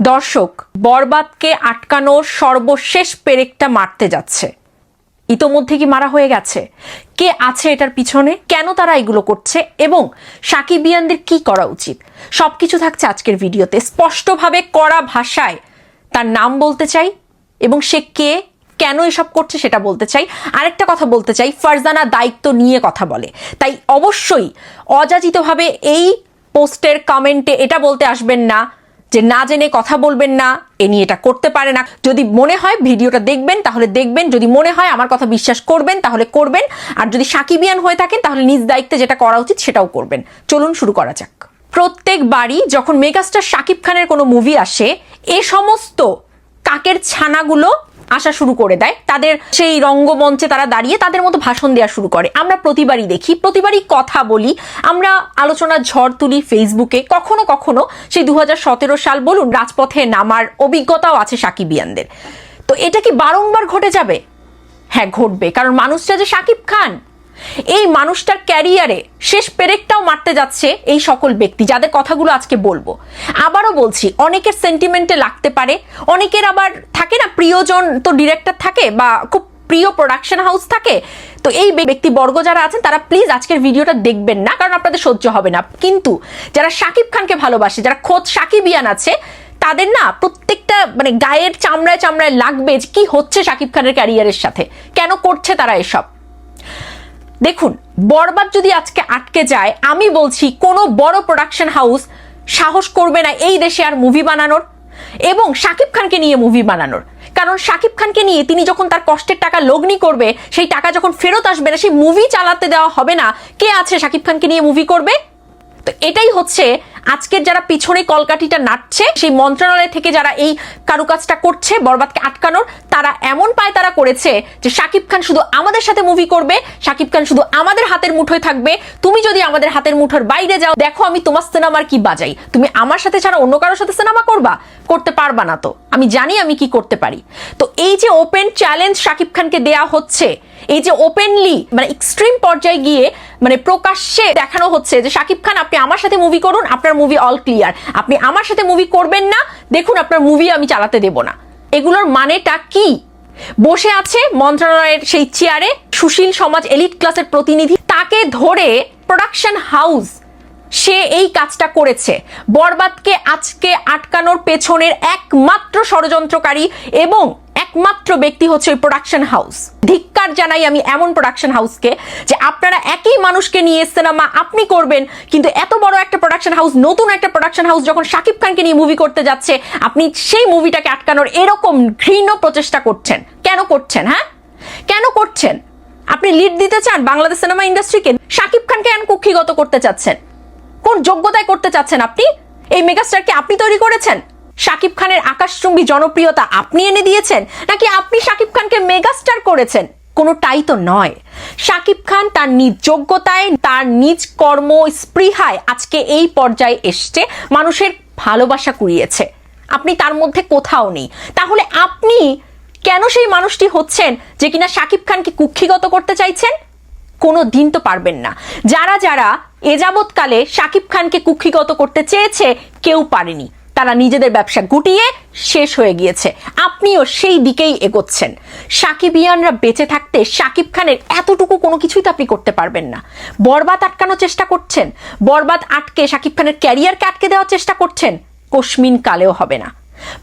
দর্শক, বরবাদকে আটকানোর সর্বশেষ পেরেকটা মারতে যাচ্ছে। ইতোমধ্যে কি মারা হয়ে গেছে? কে আছে এটার পিছনে? কেন তারা এগুলো করছে? এবং সাকিবিয়ানদের কি করা উচিত? সবকিছু থাকছে আজকের ভিডিওতে। স্পষ্টভাবে কড়া ভাষায় তার নাম বলতে চাই এবং সে কে, কেন এসব করছে সেটা বলতে চাই। আরেকটা কথা বলতে চাই, ফারজানা দায়িত্ব নিয়ে কথা বলে। তাই অবশ্যই অযাচিতভাবে এই পোস্টের কমেন্টে এটা বলতে আসবেন না যে না জেনে কথা বলবেন না, এ নিয়ে এটা করতে পারে না। যদি মনে হয় ভিডিওটা দেখবেন, তাহলে দেখবেন। যদি মনে হয় আমার কথা বিশ্বাস করবেন, তাহলে করবেন। আর যদি সাকিবিয়ান হয়ে থাকেন, তাহলে নিজ দায়িত্বে যেটা করা উচিত, সেটাও করবেন। চলুন শুরু করা যাক। প্রত্যেক বাড়ি যখন মেগাস্টার শাকিব খানের কোনো মুভি আসে, এ সমস্ত কাকের ছানাগুলো আসা শুরু করে দেয়। তাদের সেই রঙ্গমঞ্চে তারা দাঁড়িয়ে তাদের মতো ভাষণ দেওয়া শুরু করে। আমরা প্রতিবারই দেখি, প্রতিবারই কথা বলি। আমরা আলোচনার ঝড় তুলি ফেসবুকে কখনো কখনো সেই দু হাজার সতেরো সাল বলুন, রাজপথে নামার অভিজ্ঞতাও আছে সাকিবিয়ানদের। তো এটা কি বারংবার ঘটে যাবে? হ্যাঁ ঘটবে। কারণ মানুষটা যে সাকিব খান, এই মানুষটার ক্যারিয়ারে শেষ পেরেকটাও মারতে যাচ্ছে এই সকল ব্যক্তি, যাদের কথাগুলো আজকে বলব। আবারও বলছি, অনেকের সেন্টিমেন্টে লাগতে পারে, অনেকের আবার থাকে না? প্রিয়জন তো ডিরেক্টর থাকে বা খুব প্রিয় প্রোডাকশন হাউস থাকে। তো এই ব্যক্তি বর্গ যারা আছেন, তারা প্লিজ আজকের ভিডিওটা দেখবেন না, কারণ আপনাদের সহ্য হবে না। কিন্তু যারা শাকিব খানকে ভালোবাসে, যারা খোদ সাকিবিয়ান আছে, তাদের না প্রত্যেকটা মানে গায়ের চামড়ায় চামড়ায় লাগবে কি হচ্ছে শাকিব খানের ক্যারিয়ারের সাথে। কেন করছে তারা এসব? দেখুন, বরবাদ যদি আজকে আটকে যায়, আমি বলছি কোনো বড় প্রোডাকশন হাউস সাহস করবে না এই দেশে আর মুভি বানানোর। এবং শাকিব খানকে নিয়ে মুভি বানানোর। কারণ শাকিব খানকে নিয়ে তিনি যখন তার কষ্টের টাকা লগ্নি করবে, সেই টাকা যখন ফেরত আসবে না, সেই মুভি চালাতে দেওয়া হবে না, কে আছে শাকিব খানকে নিয়ে মুভি করবে? তো এটাই হচ্ছে আজকের যারা পিছনে কলকাঠিটা নাটছে সেই মন্ত্রণালয় থেকে যারা এই কারুকাজটা করছে, বরবাদকে আটকানোর, তারা এমন পায় তারা করেছে যে শাকিব খান শুধু আমাদের সাথে মুভি করবে, শাকিব খান শুধু আমাদের হাতের মুঠোয় থাকবে। তুমি যদি আমাদের হাতের মুঠোর বাইরে যাও, দেখো আমি তোমার সিনেমার কি বাজাই। তুমি আমার সাথে ছাড়া অন্য কারোর সাথে সিনেমা করবা? করতে পারবা না তো। আমি জানি আমি কি করতে পারি। তো এই যে ওপেন চ্যালেঞ্জ শাকিব খানকে দেয়া হচ্ছে এই যে ওপেনলি মানে এক্সট্রিম পর্যায়ে গিয়ে মানে প্রকাশ্যে দেখানো হচ্ছে যে শাকিব খান, আপনি আমার সাথে মুভি করুন, আপনার মুভি অল ক্লিয়ার আপনি আমার সাথে মুভি করবেন না, দেখুন আপনার মুভি আমি চালাতে দেব না। এগুলোর মানেটা কি? বসে আছে মন্ত্রণালয়ের সেই চেয়ারে সুশীল সমাজ এলিট ক্লাসের প্রতিনিধি, তাকে ধরে প্রোডাকশন হাউস সে এই কাজটা করেছে। বরবাদকে আজকে আটকানোর পেছনের একমাত্র ষড়যন্ত্রকারী এবং একমাত্র ব্যক্তি হচ্ছে ওই প্রোডাকশন হাউস ধিক্কার জানাই আমি এমন প্রোডাকশন হাউসকে যে আপনারা একই মানুষকে নিয়ে সিনেমা আপনি করবেন, কিন্তু এত বড় একটা প্রোডাকশন হাউস নতুন একটা প্রোডাকশন হাউস যখন শাকিব খানকে নিয়ে মুভি করতে যাচ্ছে, আপনি সেই মুভিটাকে আটকানোর এরকম ঘৃণ প্রচেষ্টা করছেন। কেন করছেন হ্যাঁ? কেন করছেন? আপনি লিড দিতে চান বাংলাদেশ সিনেমা ইন্ডাস্ট্রিকে শাকিব খানকে কেন কুক্ষিগত করতে চাচ্ছেন? কোন যোগ্যতায় করতে চাচ্ছেন আপনি? এই মেগাস্টারকে আপনি তৈরি করেছেন? শাকিব খানের আকাশচুম্বী জনপ্রিয়তা আপনি এনে দিয়েছেন, নাকি আপনি শাকিব খানকে মেগাস্টার করেছেন? কোনোটাই তো নয়। শাকিব খান তার নিজ যোগ্যতায়, তার নিজ কর্ম স্পৃহায় আজকে এই পর্যায়ে এসছে, মানুষের ভালোবাসা কুড়িয়েছে। আপনি তার মধ্যে কোথাও নেই। তাহলে আপনি কেন সেই মানুষটি হচ্ছেন যে কিনা শাকিব খানকে কুক্ষিগত করতে চাইছেন? কোনো দিন তো পারবেন না। যারা যারা এ যাবৎকালে শাকিব খানকে কুক্ষিগত করতে চেয়েছে, কেউ পারেনি। তারা নিজেদের ব্যবসা গুটিয়ে শেষ হয়ে গিয়েছে। আপনিও সেই দিকেই এগোচ্ছেন। সাকিবিয়ানরা বেঁচে থাকতে শাকিব খানের এতটুকু কোনো কিছুই তো আপনি করতে পারবেন না। বরবাদ আটকানোর চেষ্টা করছেন। বরবাদ আটকে শাকিব খানের ক্যারিয়ারকে আটকে দেওয়ার চেষ্টা করছেন। কশ্মিন কালেও হবে না।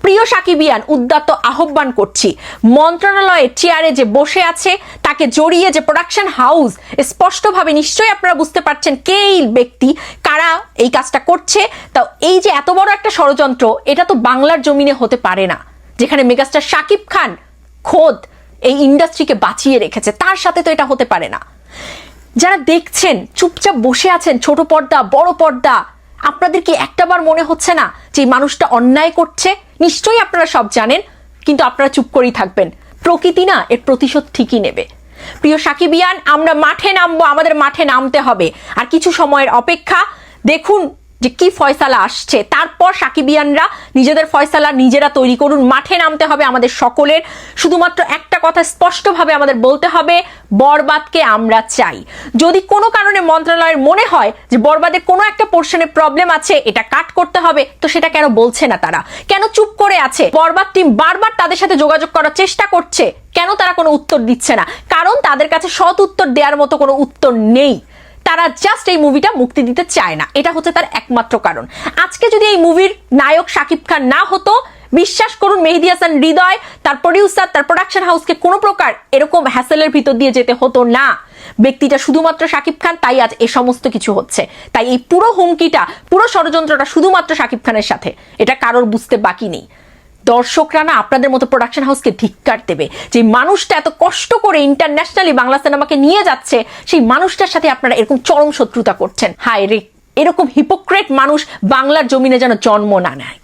প্রিয় সাকিবিয়ান উদ্যত আহ্বান করছি। মন্ত্রণালয়ের চেয়ারে যে বসে আছে, তাকে জড়িয়ে যে প্রোডাকশন হাউস স্পষ্টভাবে নিশ্চয়ই আপনারা বুঝতে পারছেন কে এই ব্যক্তি, কারা এই কাজটা করছে। তা এই যে এত বড় একটা ষড়যন্ত্র, এটা তো বাংলার জমিনে হতে পারে না। যেখানে মেগাস্টার শাকিব খান খোদ এই ইন্ডাস্ট্রিকে বাঁচিয়ে রেখেছে, তার সাথে তো এটা হতে পারে না। যারা দেখছেন, চুপচাপ বসে আছেন, ছোট পর্দা, বড় পর্দা, আপনাদের কি একটাবার মনে হচ্ছে না যে মানুষটা অন্যায় করছে? নিশ্চয়ই আপনারা সব জানেন, কিন্তু আপনারা চুপ করেই থাকবেন। প্রকৃতি না এর প্রতিশোধ ঠিকই নেবে। প্রিয় সাকিবিয়ান, আমরা মাঠে নামবো, আমাদের মাঠে নামতে হবে। আর কিছু সময়ের অপেক্ষা, দেখুন যে কি ফয়সালা আসছে? তারপর সাকিবিয়ানরা নিজেদের ফয়সালা নিজেরা তৈরি করুন। মাঠে নামতে হবে আমাদের সকলের। শুধুমাত্র একটা কথা স্পষ্টভাবে আমাদের বলতে হবে, বরবাদকে আমরা চাই। যদি কোনো কারণে মন্ত্রণালয়ের মনে হয় যে বরবাদের কোনো একটা পোর্শনে প্রবলেম আছে, এটা কাট করতে হবে, তো সেটা কেন বলছে না তারা? কেন চুপ করে আছে? বরবাদ টিম বারবার তাদের সাথে যোগাযোগ করার চেষ্টা করছে। কেন তারা কোনো উত্তর দিচ্ছে না? কারণ তাদের কাছে সৎ উত্তর দেওয়ার মতো কোনো উত্তর নেই। তারা জাস্ট এই মুভিটা মুক্তি দিতে চায় না। এটা হচ্ছে তার একমাত্র কারণ। আজকে যদি এই মুভির নায়ক শাকিব খান না হতো, বিশ্বাস করুন মেহেদি হাসান হৃদয়, তার প্রডিউসার তার প্রোডাকশন হাউসকে কোনো প্রকার এরকম হ্যাসেলের ভিতর দিয়ে যেতে হতো না। ব্যক্তিটা শুধুমাত্র শাকিব খান, তাই আজ এ সমস্ত কিছু হচ্ছে। তাই এই পুরো হুমকিটা, পুরো ষড়যন্ত্রটা শুধুমাত্র শাকিব খানের সাথে। এটা কারোর বুঝতে বাকি নেই। দর্শকরা না আপনাদের মতো প্রোডাকশন হাউসকে ধিক্কার দেবে। যে মানুষটা এত কষ্ট করে ইন্টারন্যাশনালি বাংলা সিনেমাকে নিয়ে যাচ্ছে, সেই মানুষটার সাথে আপনারা এরকম চরম শত্রুতা করছেন। হায় রে, এরকম হিপোক্রেট মানুষ বাংলার জমিনে যেন জন্ম না নেয়।